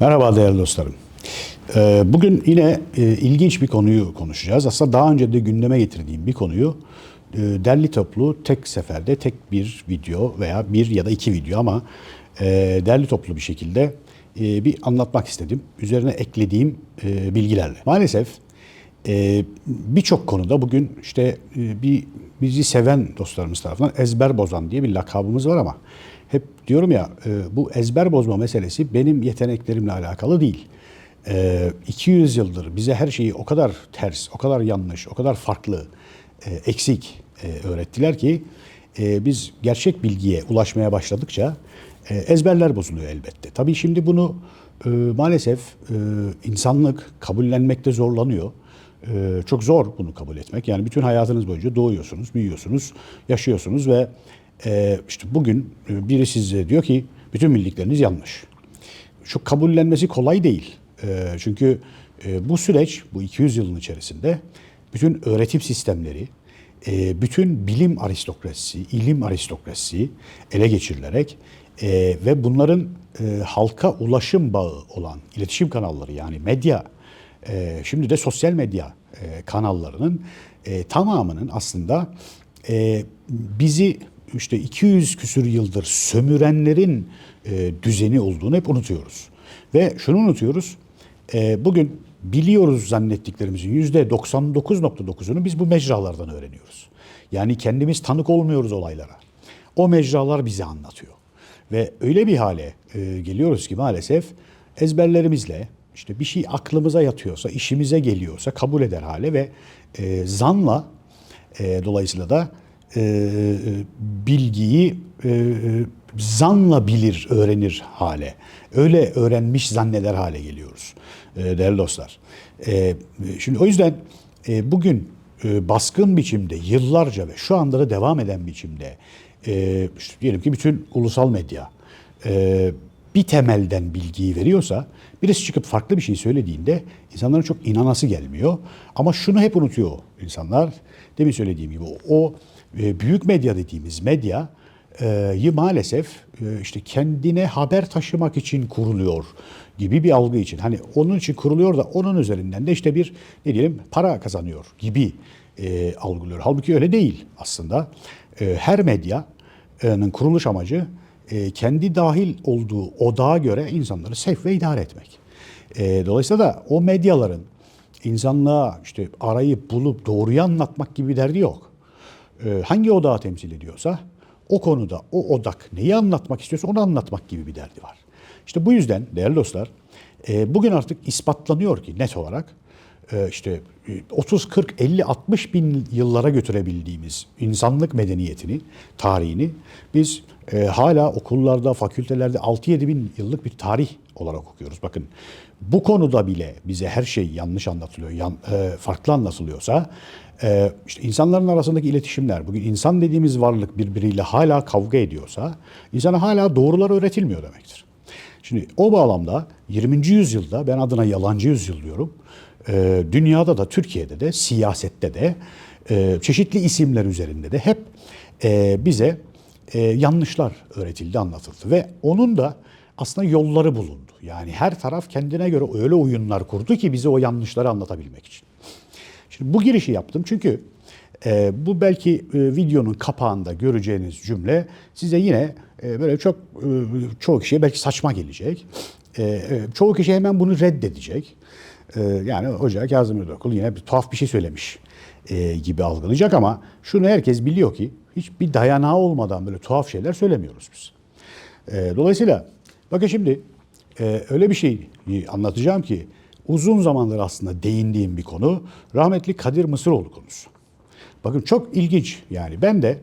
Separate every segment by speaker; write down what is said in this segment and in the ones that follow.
Speaker 1: Merhaba değerli dostlarım. Ee, Bugün yine e, ilginç bir konuyu konuşacağız. Aslında daha önce de gündeme getirdiğim bir konuyu e, derli toplu tek seferde tek bir video veya bir ya da iki video ama e, derli toplu bir şekilde bir anlatmak istedim. Üzerine eklediğim bilgilerle. Maalesef birçok konuda bugün işte bir bizi seven dostlarımız tarafından ezber bozan diye bir lakabımız var ama diyorum ya e, bu ezber bozma meselesi benim yeteneklerimle alakalı değil. E, 200 yıldır bize her şeyi o kadar ters, o kadar yanlış, o kadar farklı, e, eksik e, öğrettiler ki e, biz gerçek bilgiye ulaşmaya başladıkça e, ezberler bozuluyor elbette. Tabii şimdi bunu e, maalesef e, insanlık kabullenmekte zorlanıyor. Çok zor bunu kabul etmek. Yani bütün hayatınız boyunca doğuyorsunuz, büyüyorsunuz, yaşıyorsunuz ve e, işte bugün e, biri size diyor ki bütün bildikleriniz yanlış. Şu kabullenmesi kolay değil. E, çünkü e, bu süreç, bu 200 yılın içerisinde bütün öğretim sistemleri, e, bütün bilim aristokrasisi, ilim aristokrasisi ele geçirilerek ve bunların halka ulaşım bağı olan iletişim kanalları yani medya şimdi de sosyal medya kanallarının tamamının aslında bizi işte 200 küsür yıldır sömürenlerin e, düzeni olduğunu hep unutuyoruz. Ve şunu unutuyoruz, e, bugün biliyoruz zannettiklerimizin yüzde 99.9'unu biz bu mecralardan öğreniyoruz. Yani kendimiz tanık olmuyoruz olaylara. O mecralar bize anlatıyor. Ve öyle bir hale e, geliyoruz ki maalesef ezberlerimizle, işte bir şey aklımıza yatıyorsa, işimize geliyorsa kabul eder hale ve e, zanla e, dolayısıyla da e, bilgiyi e, e, zanla bilir, öğrenir hale. Öyle öğrenmiş zanneder hale geliyoruz e, değerli dostlar. E, şimdi o yüzden e, bugün e, baskın biçimde yıllarca ve şu anda da devam eden biçimde e, işte diyelim ki bütün ulusal medya e, bir temelden bilgiyi veriyorsa birisi çıkıp farklı bir şey söylediğinde insanların çok inanası gelmiyor. Ama şunu hep unutuyor insanlar. Demin söylediğim gibi o e, büyük medya dediğimiz medya e, maalesef e, işte kendine haber taşımak için kuruluyor gibi bir algı için. Hani onun için kuruluyor da onun üzerinden de işte bir ne diyelim para kazanıyor gibi e, algılıyor. Halbuki öyle değil aslında. E, her medyanın kuruluş amacı e, kendi dahil olduğu odağa göre insanları sevk ve idare etmek. E, dolayısıyla da o medyaların insanlığa işte arayıp bulup doğruyu anlatmak gibi derdi yok. E, hangi odağı temsil ediyorsa o konuda o odak neyi anlatmak istiyorsa onu anlatmak gibi bir derdi var. İşte bu yüzden değerli dostlar e, bugün artık ispatlanıyor ki net olarak e, işte e, 30, 40, 50, 60 bin yıllara götürebildiğimiz insanlık medeniyetini, tarihini biz e, hala okullarda, fakültelerde 6-7 bin yıllık bir tarih olarak okuyoruz. Bakın bu konuda bile bize her şey yanlış anlatılıyor, yan, e, farklı anlatılıyorsa e, işte insanların arasındaki iletişimler, bugün insan dediğimiz varlık birbiriyle hala kavga ediyorsa insana hala doğrular öğretilmiyor demektir. Şimdi o bağlamda 20. yüzyılda ben adına yalancı yüzyıl diyorum. E, dünyada da Türkiye'de de siyasette de e, çeşitli isimler üzerinde de hep e, bize e, yanlışlar öğretildi, anlatıldı ve onun da aslında yolları bulundu. Yani her taraf kendine göre öyle oyunlar kurdu ki bize o yanlışları anlatabilmek için. Şimdi bu girişi yaptım çünkü e, bu belki e, videonun kapağında göreceğiniz cümle size yine e, böyle çok e, çoğu kişiye belki saçma gelecek. E, e, çoğu kişi hemen bunu reddedecek. E, yani Hoca Kazım Ödokul yine bir tuhaf bir şey söylemiş e, gibi algılayacak ama şunu herkes biliyor ki hiçbir dayanağı olmadan böyle tuhaf şeyler söylemiyoruz biz. E, dolayısıyla bakın şimdi e, öyle bir şey anlatacağım ki uzun zamandır aslında değindiğim bir konu rahmetli Kadir Mısıroğlu konusu. Bakın çok ilginç yani ben de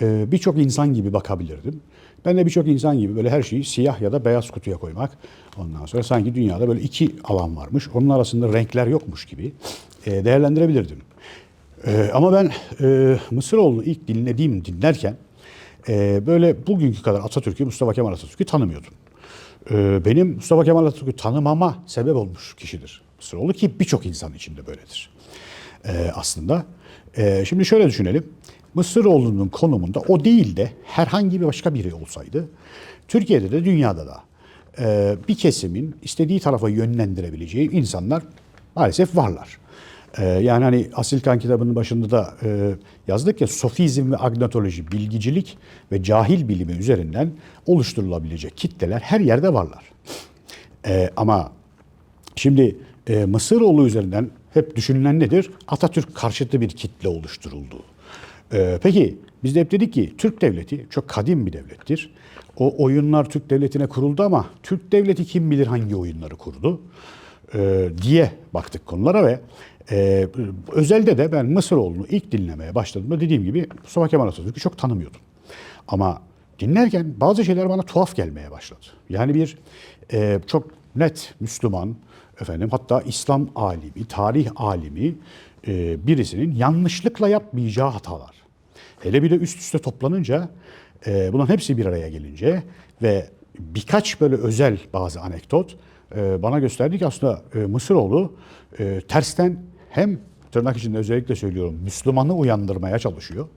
Speaker 1: e, birçok insan gibi bakabilirdim. Ben de birçok insan gibi böyle her şeyi siyah ya da beyaz kutuya koymak. Ondan sonra sanki dünyada böyle iki alan varmış. Onun arasında renkler yokmuş gibi e, değerlendirebilirdim. E, ama ben e, Mısıroğlu'nu ilk dinlediğim dinlerken e, böyle bugünkü kadar Atatürk'ü, Mustafa Kemal Atatürk'ü tanımıyordum. E, benim Mustafa Kemal Atatürk'ü tanımama sebep olmuş kişidir Mısıroğlu ki birçok insan içinde böyledir. E, aslında e, şimdi şöyle düşünelim. Mısıroğlu'nun konumunda o değil de herhangi bir başka biri olsaydı Türkiye'de de dünyada da bir kesimin istediği tarafa yönlendirebileceği insanlar maalesef varlar. E, yani hani Asilkan kitabının başında da e, yazdık ya sofizm ve agnatoloji, bilgicilik ve cahil bilimi üzerinden oluşturulabilecek kitleler her yerde varlar. E, ama şimdi e, Mısıroğlu üzerinden hep düşünülen nedir? Atatürk karşıtı bir kitle oluşturuldu. E, peki biz de hep dedik ki Türk devleti çok kadim bir devlettir. O oyunlar Türk devletine kuruldu ama Türk devleti kim bilir hangi oyunları kurdu e, diye baktık konulara ve e, özelde de ben Mısıroğlu'nu ilk dinlemeye başladığımda dediğim gibi Mustafa Kemal Atatürk'ü çok tanımıyordum. Ama dinlerken bazı şeyler bana tuhaf gelmeye başladı. Yani bir e, çok net Müslüman, efendim hatta İslam alimi, tarih alimi e, birisinin yanlışlıkla yapmayacağı hatalar. Hele bir de üst üste toplanınca e, bunların hepsi bir araya gelince ve birkaç böyle özel bazı anekdot e, bana gösterdi ki aslında e, Mısıroğlu e, tersten hem tırnak içinde özellikle söylüyorum Müslümanı uyandırmaya çalışıyor.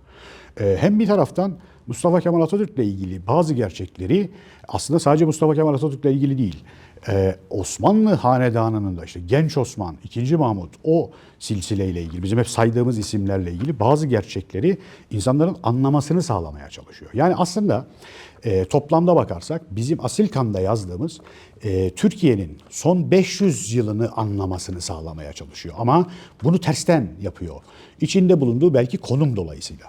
Speaker 1: E, hem bir taraftan Mustafa Kemal Atatürk'le ilgili bazı gerçekleri aslında sadece Mustafa Kemal Atatürk'le ilgili değil. Ee, Osmanlı Hanedanı'nın da işte Genç Osman, 2. Mahmut o silsileyle ilgili bizim hep saydığımız isimlerle ilgili bazı gerçekleri insanların anlamasını sağlamaya çalışıyor. Yani aslında e, toplamda bakarsak bizim Asilkan'da yazdığımız e, Türkiye'nin son 500 yılını anlamasını sağlamaya çalışıyor. Ama bunu tersten yapıyor. İçinde bulunduğu belki konum dolayısıyla,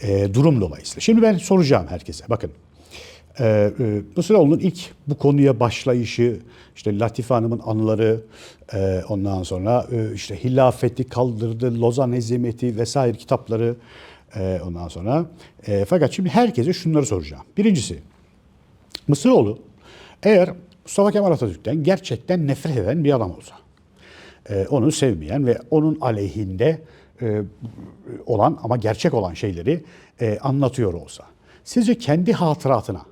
Speaker 1: e, durum dolayısıyla. Şimdi ben soracağım herkese. Bakın ee, e, Mısıroğlu'nun ilk bu konuya başlayışı, işte Latife Hanım'ın anıları, e, ondan sonra e, işte hilafeti kaldırdı, Lozan Ezimeti vesaire kitapları, e, ondan sonra. E, fakat şimdi herkese şunları soracağım. Birincisi, Mısıroğlu eğer Mustafa Kemal Atatürk'ten gerçekten nefret eden bir adam olsa, e, onu sevmeyen ve onun aleyhinde e, olan ama gerçek olan şeyleri e, anlatıyor olsa, sizce kendi hatıratına,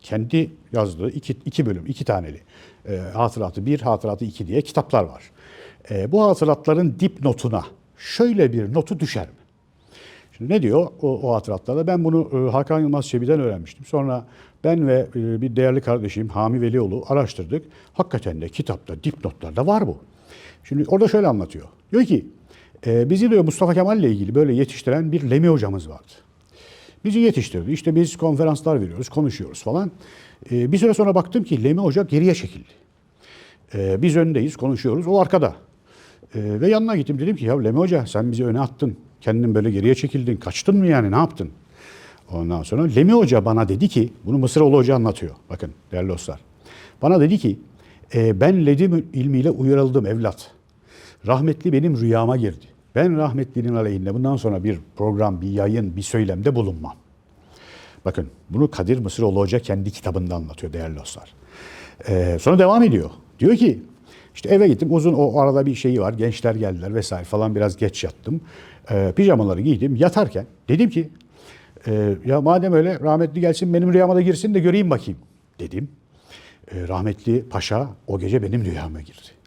Speaker 1: kendi yazdığı iki, iki bölüm, iki taneli e, hatıratı bir, hatıratı iki diye kitaplar var. E, bu hatıratların dipnotuna şöyle bir notu düşer mi? Şimdi ne diyor o, o hatıratlarda? Ben bunu e, Hakan Yılmaz Çebi'den öğrenmiştim. Sonra ben ve e, bir değerli kardeşim Hami Velioğlu araştırdık. Hakikaten de kitapta, dipnotlarda var bu. Şimdi orada şöyle anlatıyor. Diyor ki e, bizi diyor Mustafa Kemal ile ilgili böyle yetiştiren bir Lemi hocamız vardı. Bizi yetiştirdi. İşte biz konferanslar veriyoruz, konuşuyoruz falan. Ee, bir süre sonra baktım ki Lemi Hoca geriye çekildi. Ee, biz öndeyiz, konuşuyoruz. O arkada. Ee, ve yanına gittim. Dedim ki ya Lemi Hoca sen bizi öne attın. Kendin böyle geriye çekildin. Kaçtın mı yani? Ne yaptın? Ondan sonra Lemi Hoca bana dedi ki, bunu Mısıroğlu Hoca anlatıyor. Bakın değerli dostlar. Bana dedi ki, e, ben ledim ilmiyle uyarıldım evlat. Rahmetli benim rüyama girdi. Ben rahmetlinin aleyhinde bundan sonra bir program, bir yayın, bir söylemde bulunmam. Bakın bunu Kadir Mısıroğlu Hoca kendi kitabında anlatıyor değerli dostlar. Ee, sonra devam ediyor. Diyor ki işte eve gittim uzun o arada bir şeyi var gençler geldiler vesaire falan biraz geç yattım. Ee, pijamaları giydim yatarken dedim ki e, ya madem öyle rahmetli gelsin benim rüyama da girsin de göreyim bakayım dedim. Ee, rahmetli paşa o gece benim rüyama girdi.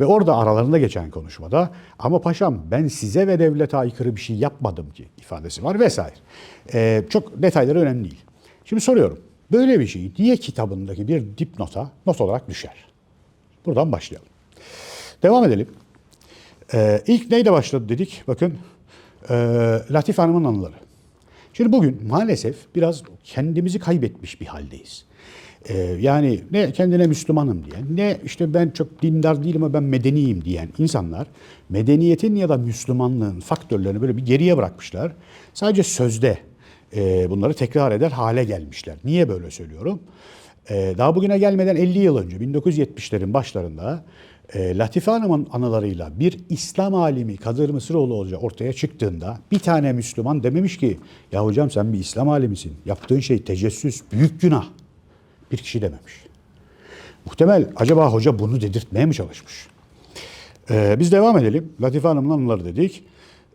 Speaker 1: Ve orada aralarında geçen konuşmada ama paşam ben size ve devlete aykırı bir şey yapmadım ki ifadesi var vesaire. Ee, çok detayları önemli değil. Şimdi soruyorum. Böyle bir şey niye kitabındaki bir dipnota not olarak düşer? Buradan başlayalım. Devam edelim. Ee, ilk neyle başladı dedik? Bakın e, Latif Hanım'ın anıları. Şimdi bugün maalesef biraz kendimizi kaybetmiş bir haldeyiz. Ee, yani ne kendine Müslümanım diyen, ne işte ben çok dindar değilim ama ben medeniyim diyen insanlar medeniyetin ya da Müslümanlığın faktörlerini böyle bir geriye bırakmışlar. Sadece sözde e, bunları tekrar eder hale gelmişler. Niye böyle söylüyorum? E, daha bugüne gelmeden 50 yıl önce 1970'lerin başlarında e, Latife Hanım'ın anılarıyla bir İslam alimi Kadir Mısıroğlu Hoca ortaya çıktığında bir tane Müslüman dememiş ki ya hocam sen bir İslam alimisin. Yaptığın şey tecessüs, büyük günah bir kişi dememiş. Muhtemel acaba hoca bunu dedirtmeye mi çalışmış? Ee, biz devam edelim. Latife Hanım'ın anıları dedik.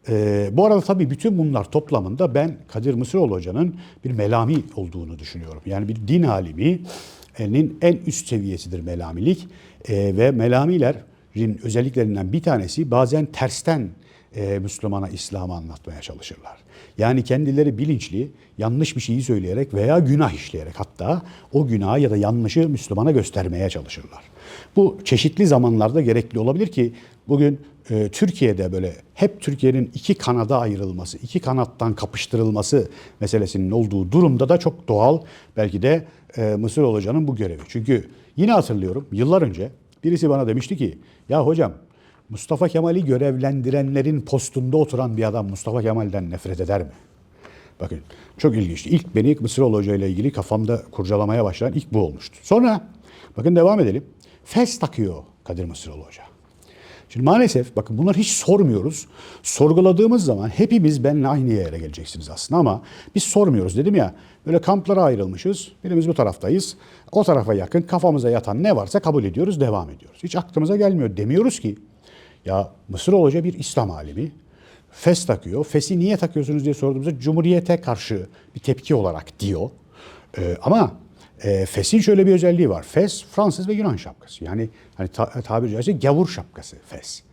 Speaker 1: Ee, bu arada tabii bütün bunlar toplamında ben Kadir Mısıroğlu Hoca'nın bir melami olduğunu düşünüyorum. Yani bir din aliminin en üst seviyesidir melamilik. Ee, ve melamilerin özelliklerinden bir tanesi bazen tersten e, Müslümana İslam'ı anlatmaya çalışırlar. Yani kendileri bilinçli, yanlış bir şeyi söyleyerek veya günah işleyerek hatta o günahı ya da yanlışı Müslümana göstermeye çalışırlar. Bu çeşitli zamanlarda gerekli olabilir ki bugün e, Türkiye'de böyle hep Türkiye'nin iki kanada ayrılması, iki kanattan kapıştırılması meselesinin olduğu durumda da çok doğal belki de e, Mısır Hoca'nın bu görevi. Çünkü yine hatırlıyorum yıllar önce birisi bana demişti ki ya hocam Mustafa Kemal'i görevlendirenlerin postunda oturan bir adam Mustafa Kemal'den nefret eder mi? Bakın çok ilginç. İlk beni Mısıroğlu Hoca ile ilgili kafamda kurcalamaya başlayan ilk bu olmuştu. Sonra bakın devam edelim. Fes takıyor Kadir Mısıroğlu Hoca. Şimdi maalesef bakın bunları hiç sormuyoruz. Sorguladığımız zaman hepimiz benimle aynı yere geleceksiniz aslında ama biz sormuyoruz dedim ya. Böyle kamplara ayrılmışız. Birimiz bu taraftayız. O tarafa yakın kafamıza yatan ne varsa kabul ediyoruz, devam ediyoruz. Hiç aklımıza gelmiyor. Demiyoruz ki ya Mısıroğlu Hoca bir İslam alimi. Fes takıyor. Fes'i niye takıyorsunuz diye sorduğumuzda Cumhuriyete karşı bir tepki olarak diyor. Ee, ama e, Fes'in şöyle bir özelliği var. Fes Fransız ve Yunan şapkası. Yani hani ta, tabiri caizse gavur şapkası Fes.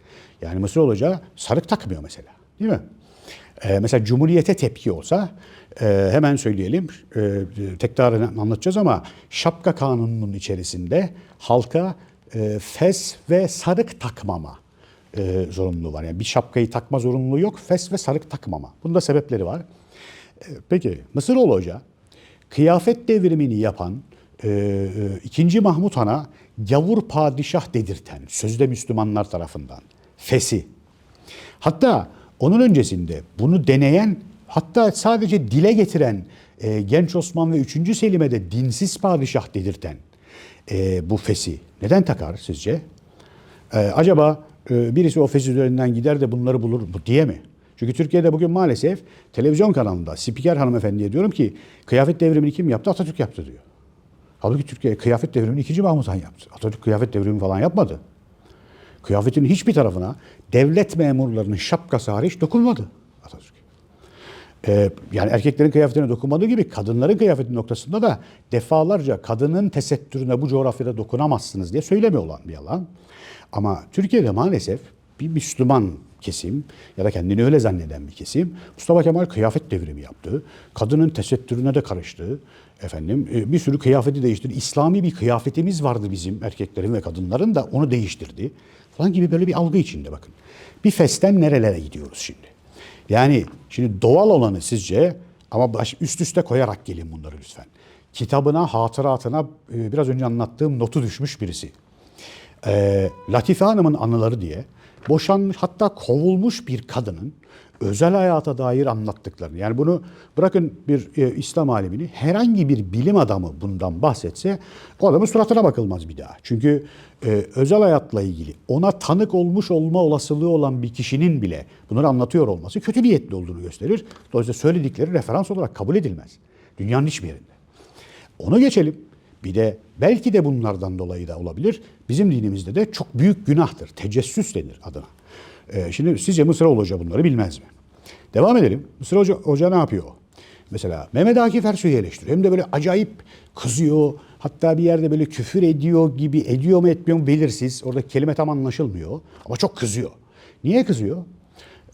Speaker 1: Yani Mısır Hoca sarık takmıyor mesela. Değil mi? Ee, mesela Cumhuriyete tepki olsa e, hemen söyleyelim. E, tekrarını anlatacağız ama şapka kanununun içerisinde halka e, fes ve sarık takmama e, zorunluluğu var. Yani bir şapkayı takma zorunluluğu yok. Fes ve sarık takmama. Bunda sebepleri var. E, peki Mısıroğlu Hoca kıyafet devrimini yapan e, e, 2. Mahmut Han'a gavur padişah dedirten sözde Müslümanlar tarafından Fes'i. Hatta onun öncesinde bunu deneyen hatta sadece dile getiren e, Genç Osman ve 3. Selim'e de dinsiz padişah dedirten e, bu Fes'i neden takar sizce? Ee, acaba e, birisi o fes üzerinden gider de bunları bulur mu diye mi? Çünkü Türkiye'de bugün maalesef televizyon kanalında spiker hanımefendiye diyorum ki kıyafet devrimini kim yaptı? Atatürk yaptı diyor. Halbuki Türkiye kıyafet devrimini 2. Mahmut Han yaptı. Atatürk kıyafet devrimi falan yapmadı. Kıyafetin hiçbir tarafına devlet memurlarının şapkası hariç dokunmadı Atatürk. Ee, yani erkeklerin kıyafetine dokunmadığı gibi kadınların kıyafeti noktasında da defalarca kadının tesettürüne bu coğrafyada dokunamazsınız diye söylemiyor olan bir yalan. Ama Türkiye'de maalesef bir Müslüman kesim ya da kendini öyle zanneden bir kesim Mustafa Kemal kıyafet devrimi yaptı. Kadının tesettürüne de karıştı. Efendim e, bir sürü kıyafeti değiştirdi. İslami bir kıyafetimiz vardı bizim erkeklerin ve kadınların da onu değiştirdi. Falan gibi böyle bir algı içinde bakın. Bir festen nerelere gidiyoruz şimdi? Yani şimdi doğal olanı sizce ama baş, üst üste koyarak gelin bunları lütfen. Kitabına, hatıratına e, biraz önce anlattığım notu düşmüş birisi. E, Latife Hanım'ın anıları diye boşanmış hatta kovulmuş bir kadının özel hayata dair anlattıklarını. Yani bunu bırakın bir e, İslam alemini herhangi bir bilim adamı bundan bahsetse o adamın suratına bakılmaz bir daha. Çünkü e, özel hayatla ilgili ona tanık olmuş olma olasılığı olan bir kişinin bile bunları anlatıyor olması kötü niyetli olduğunu gösterir. Dolayısıyla söyledikleri referans olarak kabul edilmez. Dünyanın hiçbir yerinde. Onu geçelim. Bir de belki de bunlardan dolayı da olabilir. Bizim dinimizde de çok büyük günahtır. Tecessüs denir adına. Ee, şimdi sizce Mısıroğlu Hoca bunları bilmez mi? Devam edelim. Mısır Hoca, Hoca ne yapıyor? Mesela Mehmet Akif Ersoy'u eleştiriyor. Hem de böyle acayip kızıyor. Hatta bir yerde böyle küfür ediyor gibi ediyor mu etmiyor mu belirsiz. Orada kelime tam anlaşılmıyor. Ama çok kızıyor. Niye kızıyor?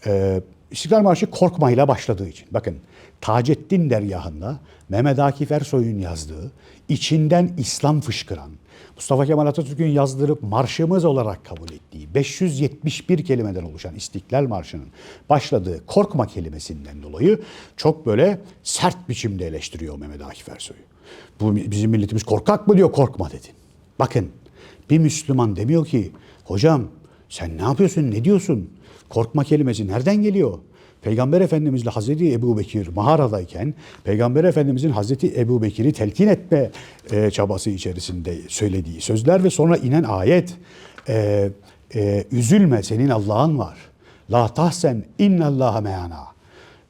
Speaker 1: Ee, İstiklal Marşı korkmayla başladığı için. Bakın Taceddin dergahında Mehmet Akif Ersoy'un yazdığı, içinden İslam fışkıran, Mustafa Kemal Atatürk'ün yazdırıp marşımız olarak kabul ettiği 571 kelimeden oluşan İstiklal Marşı'nın başladığı korkma kelimesinden dolayı çok böyle sert biçimde eleştiriyor Mehmet Akif Ersoy'u. Bu bizim milletimiz korkak mı diyor korkma dedin. Bakın bir Müslüman demiyor ki hocam sen ne yapıyorsun ne diyorsun? Korkma kelimesi nereden geliyor? Peygamber Efendimizle Hazreti Ebu Bekir mağaradayken Peygamber Efendimizin Hazreti Ebu Bekir'i telkin etme e, çabası içerisinde söylediği sözler ve sonra inen ayet e, e, üzülme senin Allah'ın var. La tahsen innallaha meana.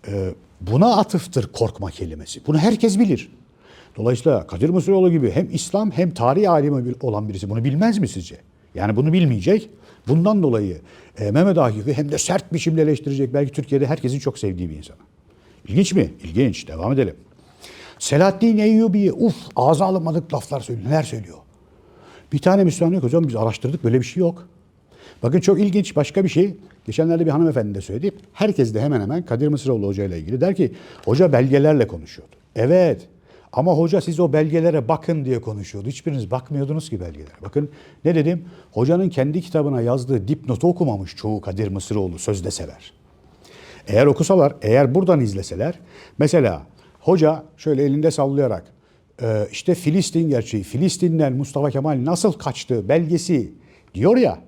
Speaker 1: E, buna atıftır korkma kelimesi. Bunu herkes bilir. Dolayısıyla Kadir Mısıroğlu gibi hem İslam hem tarih alimi olan birisi bunu bilmez mi sizce? Yani bunu bilmeyecek. Bundan dolayı e, Mehmet Akif'i hem de sert biçimde eleştirecek. Belki Türkiye'de herkesin çok sevdiği bir insan. İlginç mi? İlginç. Devam edelim. Selahaddin Eyyubi uf ağza alınmadık laflar söylüyor. Neler söylüyor? Bir tane Müslüman yok hocam biz araştırdık böyle bir şey yok. Bakın çok ilginç başka bir şey. Geçenlerde bir hanımefendi de söyledi. Herkes de hemen hemen Kadir Mısıroğlu Hoca ile ilgili der ki hoca belgelerle konuşuyordu. Evet ama hoca siz o belgelere bakın diye konuşuyordu. Hiçbiriniz bakmıyordunuz ki belgelere. Bakın ne dedim? Hocanın kendi kitabına yazdığı dipnotu okumamış çoğu Kadir Mısıroğlu sözde sever. Eğer okusalar, eğer buradan izleseler, mesela hoca şöyle elinde sallayarak e, işte Filistin gerçeği, Filistin'den Mustafa Kemal nasıl kaçtı belgesi diyor ya.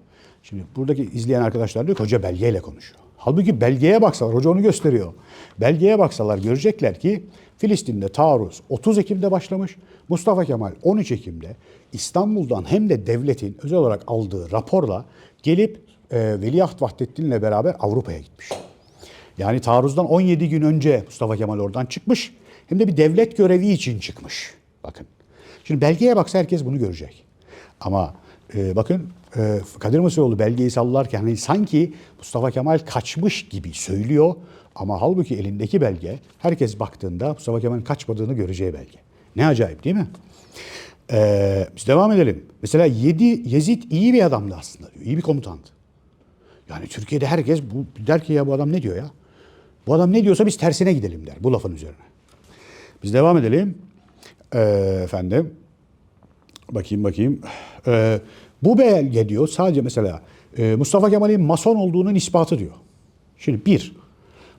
Speaker 1: Şimdi buradaki izleyen arkadaşlar diyor ki hoca belgeyle konuşuyor. Halbuki belgeye baksalar, hoca onu gösteriyor. Belgeye baksalar görecekler ki Filistin'de taarruz 30 Ekim'de başlamış. Mustafa Kemal 13 Ekim'de İstanbul'dan hem de devletin özel olarak aldığı raporla gelip e, Veliaht Vahdettin'le beraber Avrupa'ya gitmiş. Yani taarruzdan 17 gün önce Mustafa Kemal oradan çıkmış. Hem de bir devlet görevi için çıkmış. Bakın. Şimdi belgeye baksa herkes bunu görecek. Ama e, bakın Kadir Mısıroğlu belgeyi sallarken hani sanki Mustafa Kemal kaçmış gibi söylüyor. Ama halbuki elindeki belge herkes baktığında Mustafa Kemal'in kaçmadığını göreceği belge. Ne acayip değil mi? Ee, biz devam edelim. Mesela Yedi, Yezid iyi bir adamdı aslında. İyi bir komutandı. Yani Türkiye'de herkes bu, der ki ya bu adam ne diyor ya? Bu adam ne diyorsa biz tersine gidelim der bu lafın üzerine. Biz devam edelim. Ee, efendim. Bakayım bakayım. Ee, bu belge diyor sadece mesela e, Mustafa Kemal'in mason olduğunun ispatı diyor. Şimdi bir,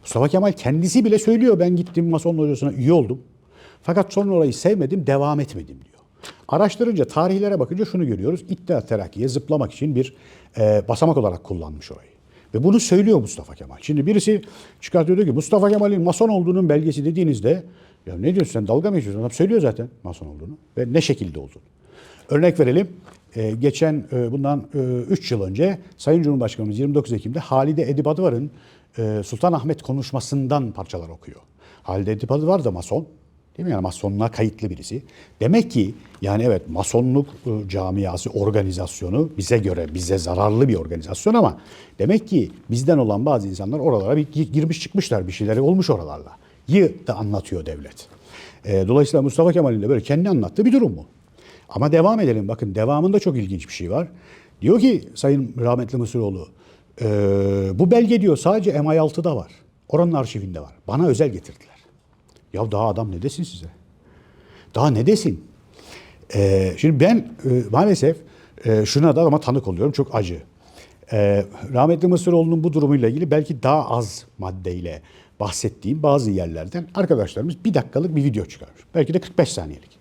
Speaker 1: Mustafa Kemal kendisi bile söylüyor ben gittim mason hocasına üye oldum. Fakat sonra orayı sevmedim, devam etmedim diyor. Araştırınca, tarihlere bakınca şunu görüyoruz. İttihat Terakki'ye zıplamak için bir e, basamak olarak kullanmış orayı. Ve bunu söylüyor Mustafa Kemal. Şimdi birisi çıkartıyor diyor ki Mustafa Kemal'in mason olduğunun belgesi dediğinizde ya ne diyorsun sen dalga mı geçiyorsun? Adam söylüyor zaten mason olduğunu ve ne şekilde olduğunu. Örnek verelim. Ee, geçen e, bundan 3 yıl önce Sayın Cumhurbaşkanımız 29 Ekim'de Halide Edip Adıvar'ın e, Sultanahmet konuşmasından parçalar okuyor. Halide Edip Adıvar da mason. Değil mi? Yani masonluğa kayıtlı birisi. Demek ki yani evet masonluk e, camiası, organizasyonu bize göre bize zararlı bir organizasyon ama demek ki bizden olan bazı insanlar oralara bir gi- girmiş çıkmışlar bir şeyleri olmuş oralarla. Yı da anlatıyor devlet. E, dolayısıyla Mustafa Kemal'in de böyle kendi anlattığı bir durum bu. Ama devam edelim. Bakın devamında çok ilginç bir şey var. Diyor ki Sayın Rahmetli Mısıroğlu, e, bu belge diyor sadece MI6'da var. Oranın arşivinde var. Bana özel getirdiler. Ya daha adam ne desin size? Daha ne desin? Ee, şimdi ben e, maalesef e, şuna da ama tanık oluyorum. Çok acı. Ee, rahmetli Mısıroğlu'nun bu durumuyla ilgili belki daha az maddeyle bahsettiğim bazı yerlerden arkadaşlarımız bir dakikalık bir video çıkarmış. Belki de 45 saniyelik.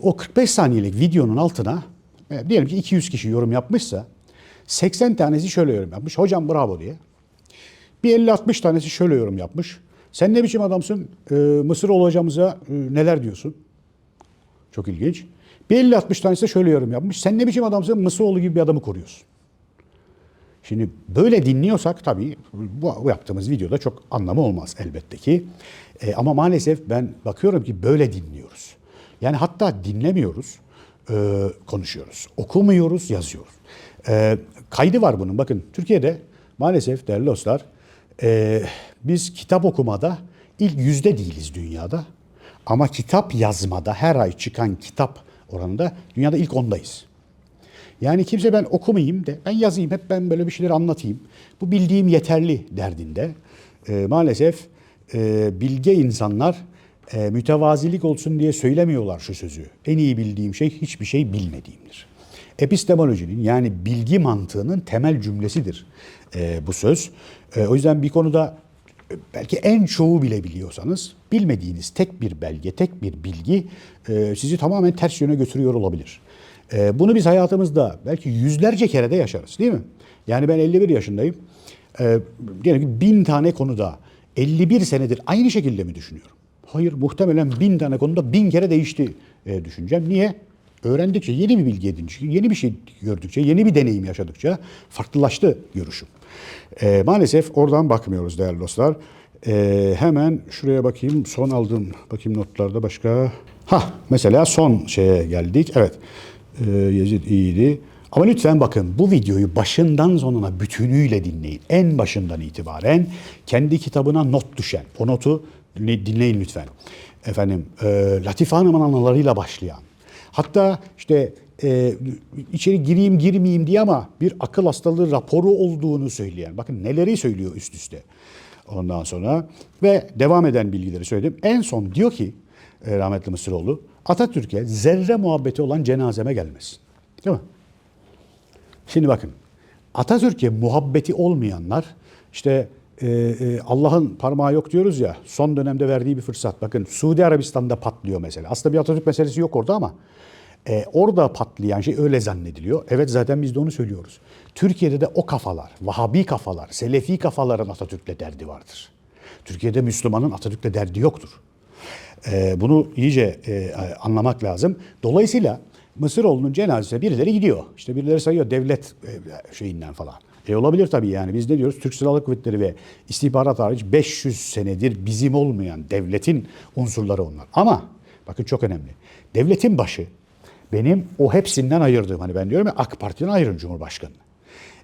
Speaker 1: O 45 saniyelik videonun altına e, diyelim ki 200 kişi yorum yapmışsa 80 tanesi şöyle yorum yapmış. Hocam bravo diye. Bir 50-60 tanesi şöyle yorum yapmış. Sen ne biçim adamsın? Ee, Mısır hocamıza e, neler diyorsun? Çok ilginç. Bir 50-60 tanesi de şöyle yorum yapmış. Sen ne biçim adamsın? Mısıroğlu gibi bir adamı koruyorsun. Şimdi böyle dinliyorsak tabii bu, bu yaptığımız videoda çok anlamı olmaz elbette ki. E, ama maalesef ben bakıyorum ki böyle dinliyoruz. Yani hatta dinlemiyoruz, e, konuşuyoruz. Okumuyoruz, yazıyoruz. E, kaydı var bunun. Bakın Türkiye'de maalesef değerli dostlar e, biz kitap okumada ilk yüzde değiliz dünyada. Ama kitap yazmada her ay çıkan kitap oranında dünyada ilk ondayız. Yani kimse ben okumayayım de ben yazayım hep ben böyle bir şeyler anlatayım. Bu bildiğim yeterli derdinde. Ee, maalesef e, bilge insanlar e, mütevazilik olsun diye söylemiyorlar şu sözü. En iyi bildiğim şey hiçbir şey bilmediğimdir. Epistemolojinin yani bilgi mantığının temel cümlesidir e, bu söz. E, o yüzden bir konuda e, belki en çoğu bile biliyorsanız bilmediğiniz tek bir belge, tek bir bilgi e, sizi tamamen ters yöne götürüyor olabilir. E, bunu biz hayatımızda belki yüzlerce kere de yaşarız değil mi? Yani ben 51 yaşındayım. E, diyelim ki bin tane konuda 51 senedir aynı şekilde mi düşünüyorum? Hayır muhtemelen bin tane konuda bin kere değişti e, düşüneceğim. Niye? Öğrendikçe, yeni bir bilgi edindikçe, yeni bir şey gördükçe, yeni bir deneyim yaşadıkça farklılaştı görüşüm. E, maalesef oradan bakmıyoruz değerli dostlar. E, hemen şuraya bakayım. Son aldığım bakayım notlarda başka. Ha mesela son şeye geldik. Evet. E, Yezid iyiydi. Ama lütfen bakın bu videoyu başından sonuna bütünüyle dinleyin. En başından itibaren kendi kitabına not düşen. O notu dinleyin lütfen. Efendim e, Latife Hanım'ın anılarıyla başlayan. Hatta işte e, içeri gireyim girmeyeyim diye ama bir akıl hastalığı raporu olduğunu söyleyen. Bakın neleri söylüyor üst üste. Ondan sonra ve devam eden bilgileri söyledim. En son diyor ki e, rahmetli Mısıroğlu Atatürk'e zerre muhabbeti olan cenazeme gelmesin. Değil mi? Şimdi bakın Atatürk'e muhabbeti olmayanlar işte e, e, Allah'ın parmağı yok diyoruz ya son dönemde verdiği bir fırsat. Bakın Suudi Arabistan'da patlıyor mesela. Aslında bir Atatürk meselesi yok orada ama e, orada patlayan şey öyle zannediliyor. Evet zaten biz de onu söylüyoruz. Türkiye'de de o kafalar, Vahabi kafalar, Selefi kafaların Atatürk'le derdi vardır. Türkiye'de Müslümanın Atatürk'le derdi yoktur. E, bunu iyice e, anlamak lazım. Dolayısıyla Mısıroğlu'nun cenazesine birileri gidiyor. İşte birileri sayıyor devlet e, şeyinden falan. E olabilir tabii yani biz ne diyoruz? Türk Silahlı Kuvvetleri ve istihbarat hariç 500 senedir bizim olmayan devletin unsurları onlar. Ama bakın çok önemli. Devletin başı benim o hepsinden ayırdığım hani ben diyorum ya AK Parti'den ayırın Cumhurbaşkanı'nı.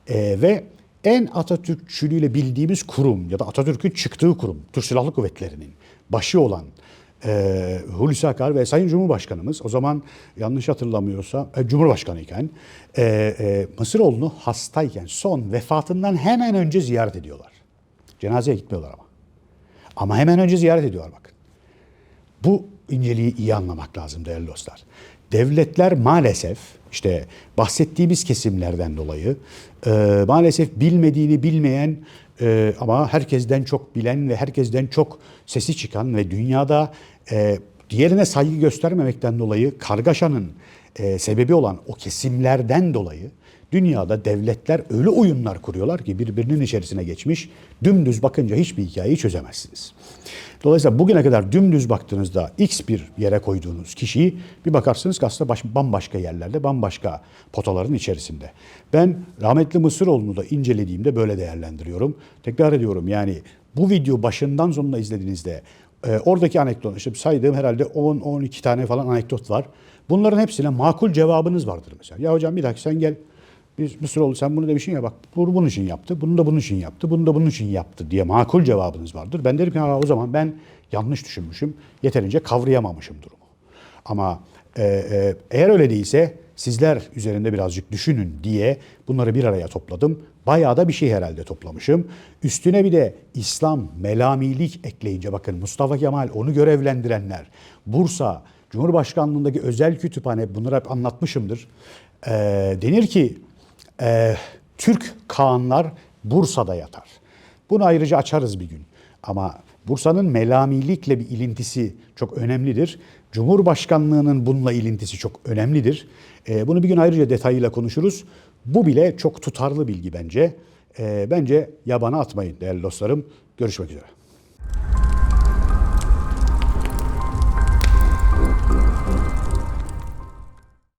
Speaker 1: E, ve en Atatürkçülüğüyle bildiğimiz kurum ya da Atatürk'ün çıktığı kurum Türk Silahlı Kuvvetleri'nin başı olan e, Hulusi Akar ve Sayın Cumhurbaşkanımız o zaman yanlış hatırlamıyorsam e, Cumhurbaşkanı iken e, e, Mısıroğlu'nu hastayken son vefatından hemen önce ziyaret ediyorlar. Cenazeye gitmiyorlar ama. Ama hemen önce ziyaret ediyorlar bakın. Bu inceliği iyi anlamak lazım değerli dostlar. Devletler maalesef işte bahsettiğimiz kesimlerden dolayı e, maalesef bilmediğini bilmeyen e, ama herkesten çok bilen ve herkesten çok sesi çıkan ve dünyada e, diğerine saygı göstermemekten dolayı kargaşanın e, sebebi olan o kesimlerden dolayı dünyada devletler öyle oyunlar kuruyorlar ki birbirinin içerisine geçmiş dümdüz bakınca hiçbir hikayeyi çözemezsiniz. Dolayısıyla bugüne kadar dümdüz baktığınızda X bir yere koyduğunuz kişiyi bir bakarsınız ki aslında baş, bambaşka yerlerde, bambaşka potaların içerisinde. Ben rahmetli Mısıroğlu'nu da incelediğimde böyle değerlendiriyorum. Tekrar ediyorum yani bu video başından sonuna izlediğinizde e, oradaki anekdot, işte saydığım herhalde 10-12 tane falan anekdot var. Bunların hepsine makul cevabınız vardır mesela. Ya hocam bir dakika sen gel biz Mısıroğlu sen bunu demişsin ya bak bunu bunun için yaptı, bunu da bunun için yaptı, bunu da bunun için yaptı diye makul cevabınız vardır. Ben derim ki o zaman ben yanlış düşünmüşüm, yeterince kavrayamamışım durumu. Ama e, e, eğer öyle değilse sizler üzerinde birazcık düşünün diye bunları bir araya topladım. Bayağı da bir şey herhalde toplamışım. Üstüne bir de İslam, melamilik ekleyince bakın Mustafa Kemal onu görevlendirenler, Bursa, Cumhurbaşkanlığındaki özel kütüphane bunları hep anlatmışımdır. E, denir ki e, Türk Kağanlar Bursa'da yatar. Bunu ayrıca açarız bir gün. Ama Bursa'nın melamilikle bir ilintisi çok önemlidir. Cumhurbaşkanlığının bununla ilintisi çok önemlidir. E, bunu bir gün ayrıca detayıyla konuşuruz. Bu bile çok tutarlı bilgi bence. E, bence yabana atmayın değerli dostlarım. Görüşmek üzere.